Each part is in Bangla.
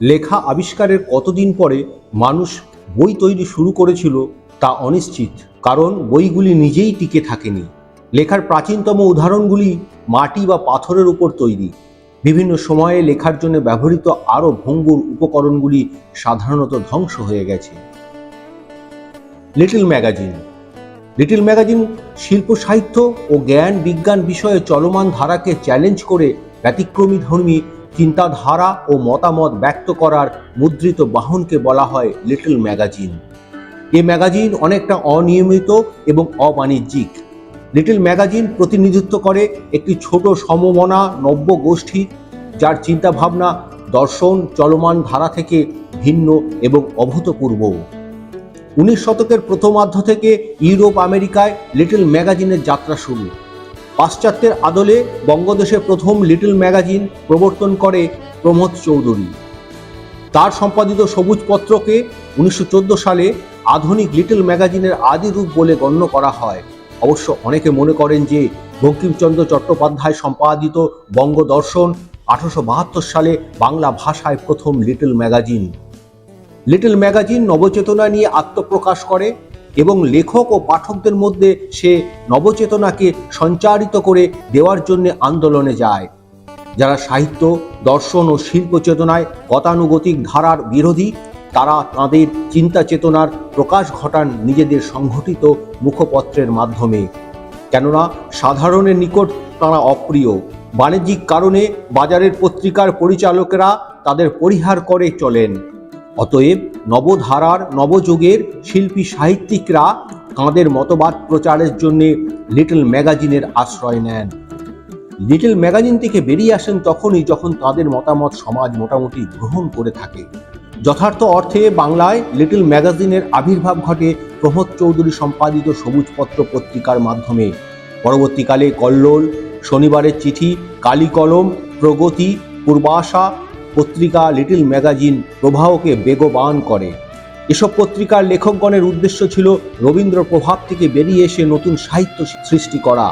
লেখা আবিষ্কারের কতদিন পরে মানুষ বই তৈরি শুরু করেছিল তা অনিশ্চিত, কারণ বইগুলি নিজেই টিকে থাকেনি। লেখার প্রাচীনতম উদাহরণগুলি মাটি বা পাথরের উপর তৈরি। বিভিন্ন সময়ে লেখার জন্য ব্যবহৃত আরও ভঙ্গুর উপকরণগুলি সাধারণত ধ্বংস হয়ে গেছে। Little magazine. লিটল ম্যাগাজিন শিল্প, সাহিত্য ও জ্ঞান বিজ্ঞান বিষয়ে চলমান ধারাকে চ্যালেঞ্জ করে ব্যতিক্রমী ধর্মী চিন্তাধারা ও মতামত ব্যক্ত করার মুদ্রিত বাহনকে বলা হয় লিটল ম্যাগাজিন। এ ম্যাগাজিন অনেকটা অনিয়মিত এবং অবাণিজ্যিক। লিটল ম্যাগাজিন প্রতিনিধিত্ব করে একটি ছোট সমমনা নব্য গোষ্ঠী, যার চিন্তাভাবনা দর্শন চলমান ধারা থেকে ভিন্ন এবং অভূতপূর্ব। উনিশ শতকের প্রথমার্ধ থেকে ইউরোপ আমেরিকায় লিটল ম্যাগাজিনের যাত্রা শুরু। পাশ্চাত্যের আদলে বঙ্গদেশে প্রথম লিটল ম্যাগাজিন প্রবর্তন করে প্রমোদ চৌধুরী। তার সম্পাদিত সবুজ পত্রকে উনিশশো সালে আধুনিক লিটল ম্যাগাজিনের আদি রূপ বলে গণ্য করা হয়। অবশ্য অনেকে মনে করেন যে বঙ্কিমচন্দ্র চট্টোপাধ্যায় সম্পাদিত বঙ্গদর্শন আঠারোশো বাহাত্তর সালে বাংলা ভাষায় প্রথম little magazine. Little magazine Nabachetana নিয়ে আত্মপ্রকাশ করে এবং লেখক ও পাঠকদের মধ্যে সে নবচেতনাকে সঞ্চারিত করে দেওয়ার জন্য আন্দোলনে যায়। যারা সাহিত্য, দর্শন ও শিল্প চেতনায় গতানুগতিক ধারার বিরোধী, তারা তাঁদের চিন্তা চেতনার প্রকাশ ঘটান নিজেদের সংঘটিত মুখপত্রের মাধ্যমে। কেননা সাধারণের নিকট তারা অপ্রিয়। বাণিজ্যিক কারণে বাজারের পত্রিকার পরিচালকেরা তাদের পরিহার করে চলেন। অতএব নবধারার নবযুগের শিল্পী সাহিত্যিকরা তাঁদের মতবাদ প্রচারের জন্য লিটল ম্যাগাজিনের আশ্রয় নেন। লিটল ম্যাগাজিন থেকে বেরিয়ে আসেন তখনই যখন তাদের মতামত সমাজ মোটামুটি গ্রহণ করে থাকে। যথার্থ অর্থে বাংলায় লিটল ম্যাগাজিনের আবির্ভাব ঘটে প্রমোদ চৌধুরী সম্পাদিত সবুজপত্র পত্রিকার মাধ্যমে। পরবর্তীকালে কল্লোল, শনিবারের চিঠি কালী কলম প্রগতি, পূর্বাশা পত্রিকা লিটিল ম্যাগাজিন প্রবাহকে বেগবান করে। এসব পত্রিকার লেখকগণের উদ্দেশ্য ছিল রবীন্দ্র প্রভাব থেকে বেরিয়ে এসে নতুন সাহিত্য সৃষ্টি করা।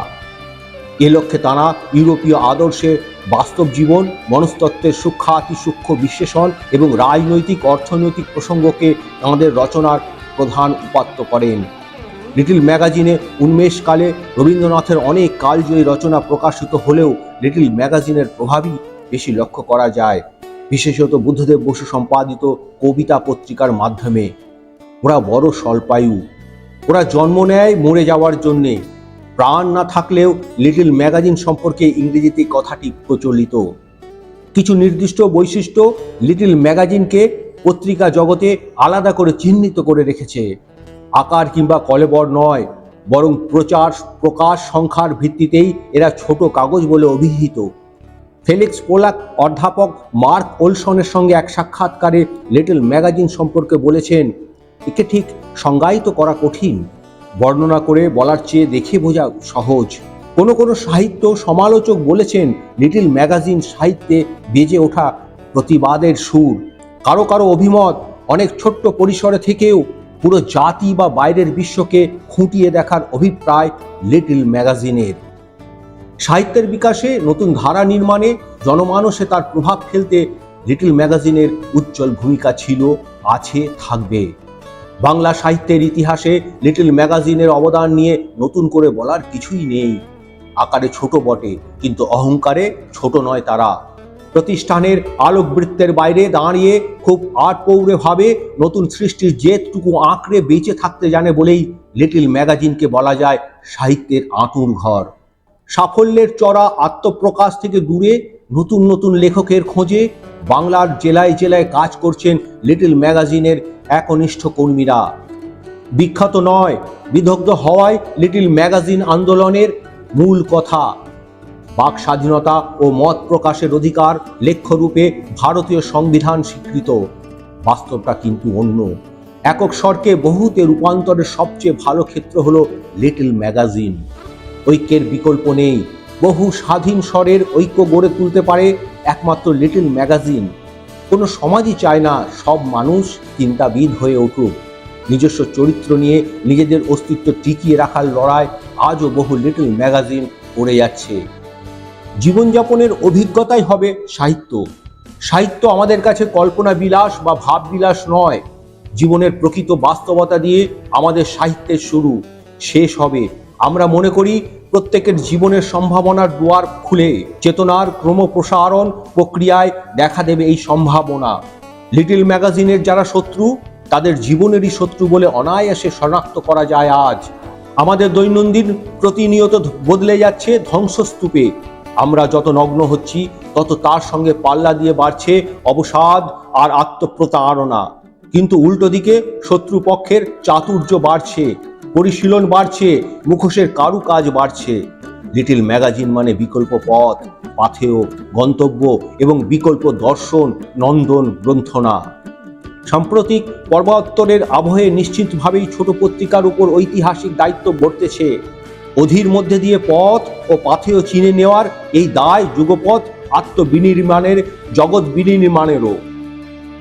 এ লক্ষ্যে তারা ইউরোপীয় আদর্শে বাস্তব জীবন, মনস্তত্ত্বের সূক্ষাতি সূক্ষ্ম বিশ্লেষণ এবং রাজনৈতিক, অর্থনৈতিক প্রসঙ্গকে তাঁদের রচনার প্রধান উপাত্ত করেন। লিটিল ম্যাগাজিনে উন্মেষকালে রবীন্দ্রনাথের অনেক কালজয়ী রচনা প্রকাশিত হলেও লিটিল ম্যাগাজিনের প্রভাবই বেশি লক্ষ্য করা যায়। বিশেষত বুদ্ধদেব বসু সম্পাদিত কবিতা পত্রিকার মাধ্যমে। ওরা বড় স্বল্পায়ু। ওরা জন্ম নেয় মরে যাওয়ার জন্যে। প্রাণ না থাকলেও লিটল ম্যাগাজিন সম্পর্কে ইংরেজিতে কথাটি প্রচলিত। কিছু নির্দিষ্ট বৈশিষ্ট্য লিটল ম্যাগাজিনকে পত্রিকা জগতে আলাদা করে চিহ্নিত করে রেখেছে। আকার কিংবা কলেবর নয়, বরং প্রচার প্রকাশ সংখ্যার ভিত্তিতেই এরা ছোট কাগজ বলে অভিহিত। ফেলিক্স পোলাক অধ্যাপক মার্ক ওলসনের সঙ্গে এক সাক্ষাৎকারে লিটল ম্যাগাজিন সম্পর্কে বলেছেন, একে ঠিক সংজ্ঞায়িত করা কঠিন। বর্ণনা করে বলার চেয়ে দেখে বোঝা সহজ। কোনো কোনো সাহিত্য সমালোচক বলেছেন, লিটল ম্যাগাজিন সাহিত্যে বেজে ওঠা প্রতিবাদের সুর। কারও কারও অভিমত অনেক ছোট্ট পরিসরে থেকেও পুরো জাতি বা বাইরের বিশ্বকে খুঁটিয়ে দেখার অভিপ্রায় লিটল ম্যাগাজিনের। সাহিত্যের বিকাশে নতুন ধারা নির্মাণে জনমানসে তার প্রভাব ফেলতে লিটল ম্যাগাজিনের উজ্জ্বল ভূমিকা ছিল, আছে, থাকবে। বাংলা সাহিত্যের ইতিহাসে লিটল ম্যাগাজিনের অবদান নিয়ে নতুন করে বলার কিছুই নেই। আকারে ছোট বটে, কিন্তু অহংকারে ছোট নয় তারা। প্রতিষ্ঠানের আলোকবৃত্তের বাইরে দাঁড়িয়ে খুব আটপৌরে ভাবে নতুন সৃষ্টির জেদটুকু আঁকড়ে বেঁচে থাকতে জানে বলেই লিটল ম্যাগাজিনকে বলা যায় সাহিত্যের আঁতুর ঘর। সাফল্যের চড়া আত্মপ্রকাশ থেকে দূরে নতুন নতুন লেখকের খোঁজে বাংলার জেলায় জেলায় কাজ করছেন লিটল ম্যাগাজিনের একনিষ্ঠ কর্মীরা। বিখ্যাত নয়, বিদগ্ধ হওয়ায় লিটল ম্যাগাজিন আন্দোলনের মূল কথা। বাক স্বাধীনতা ও মত প্রকাশের অধিকার লেখ্যরূপে ভারতীয় সংবিধান স্বীকৃত। বাস্তবটা কিন্তু অন্য। একক স্বরকে বহুতে রূপান্তরের সবচেয়ে ভালো ক্ষেত্র হলো লিটল ম্যাগাজিন। ঐক্যের বিকল্প নেই। বহু স্বাধীন স্বরের ঐক্য গড়ে তুলতে পারে একমাত্র লিটল ম্যাগাজিন। কোনো সমাজই চায় না সব মানুষ চিন্তাবিদ হয়ে উঠুক। নিজস্ব চরিত্র নিয়ে নিজেদের অস্তিত্ব টিকিয়ে রাখার লড়াই আজও বহু লিটল ম্যাগাজিন করে যাচ্ছে। জীবনযাপনের অভিজ্ঞতাই হবে সাহিত্য। সাহিত্য আমাদের কাছে কল্পনা বিলাস বা ভাব বিলাস নয়। জীবনের প্রকৃত বাস্তবতা দিয়ে আমাদের সাহিত্যের শুরু। শেষ হবে আমরা মনে করি প্রত্যেকের জীবনের সম্ভাবনার দুয়ার খুলে চেতনার ক্রমপ্রসারণ প্রক্রিয়ায় দেখা দেবে এই সম্ভাবনা। লিটিল ম্যাগাজিনের যারা শত্রু, তাদের জীবনেরই শত্রু বলে অনায়াসে শনাক্ত করা যায় আজ। আমাদের দৈনন্দিন প্রতিনিয়ত বদলে যাচ্ছে ধ্বংসস্তূপে। আমরা যত নগ্ন হচ্ছি, তত তার সঙ্গে পাল্লা দিয়ে বাড়ছে অবসাদ আর আত্মপ্রতারণা। কিন্তু উল্টো দিকে শত্রুপক্ষের চাতুর্য বাড়ছে। পরিশীলন বাড়ছে, মুখোশের কারুকাজ বাড়ছে। লিটিল ম্যাগাজিন মানে বিকল্প পথ, পাথেয় গন্তব্য এবং বিকল্প দর্শন, নন্দন গ্রন্থনা। সাম্প্রতিক পর্বাত্তরের আবহে নিশ্চিতভাবেই ছোট পত্রিকার উপর ঐতিহাসিক দায়িত্ব বর্তেছে। অধীর মধ্যে দিয়ে পথ ও পাথেয় চিনে নেওয়ার এই দায় যুগপথ আত্মবিনির্মাণের, জগৎ বিনির্মাণেরও।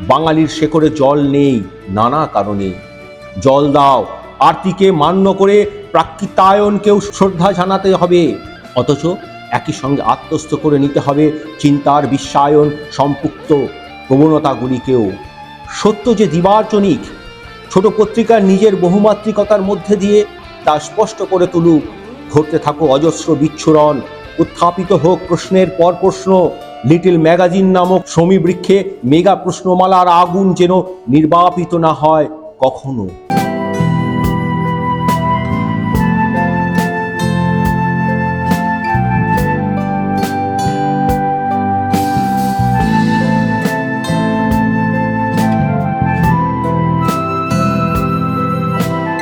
বাঙালির শেকড়ে জল নেই, নানা কারণে। জল দাও আরতিকে মান্য করে প্রাকৃতায়নকেও শ্রদ্ধা জানাতে হবে। অথচ একই সঙ্গে আত্মস্থ করে নিতে হবে চিন্তার বিশ্বায়ন সম্পৃক্ত প্রবণতাগুলিকেও। সত্য যে দিবার্চনিক, ছোট পত্রিকার নিজের বহুমাত্রিকতার মধ্যে দিয়ে তা স্পষ্ট করে তুলুক। ঘটতে থাকো অজস্র বিচ্ছুরণ, উত্থাপিত হোক প্রশ্নের পর প্রশ্ন, লিটিল ম্যাগাজিন নামক শ্রমী বৃক্ষে মেগা প্রশ্নমালার আগুন যেন নির্বাপিত না হয় কখনো।